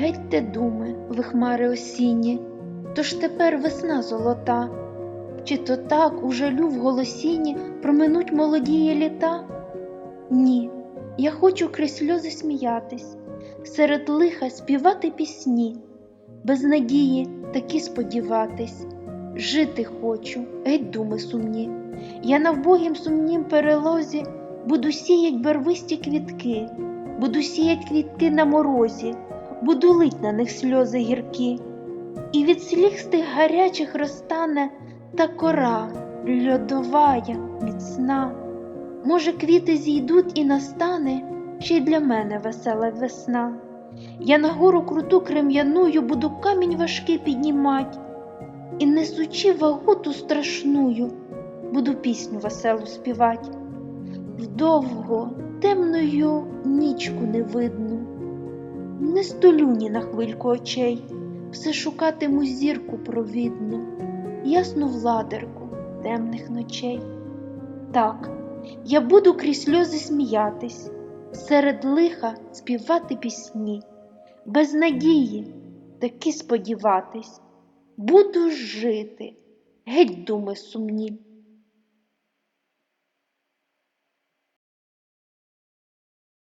Гетьте думи, ви хмари осінні, тож тепер весна золота, чи то так у жалю в голосінні проминуть молодії літа? Ні, я хочу крізь сльози сміятись, серед лиха співати пісні, без надії таки сподіватись, жити хочу, геть думи сумні. Я на вбогім сумнім перелозі буду сіять барвисті квітки, буду сіять квітки на морозі, буду лить на них сльози гіркі, і від сліз тих гарячих розтане та кора льодовая, міцна. Може, квіти зійдуть і настане ще й для мене весела весна. Я на гору круту крем'яною буду камінь важкий піднімать, і, несучи вагу ту страшную, буду пісню веселу співать. Вдовго темною нічку не видно, не столю ні на хвильку очей, все шукатиму зірку провідну, ясну владерку темних ночей. Так, я буду крізь сльози сміятись, серед лиха співати пісні, без надії таки сподіватись, буду жити, геть думи сумні.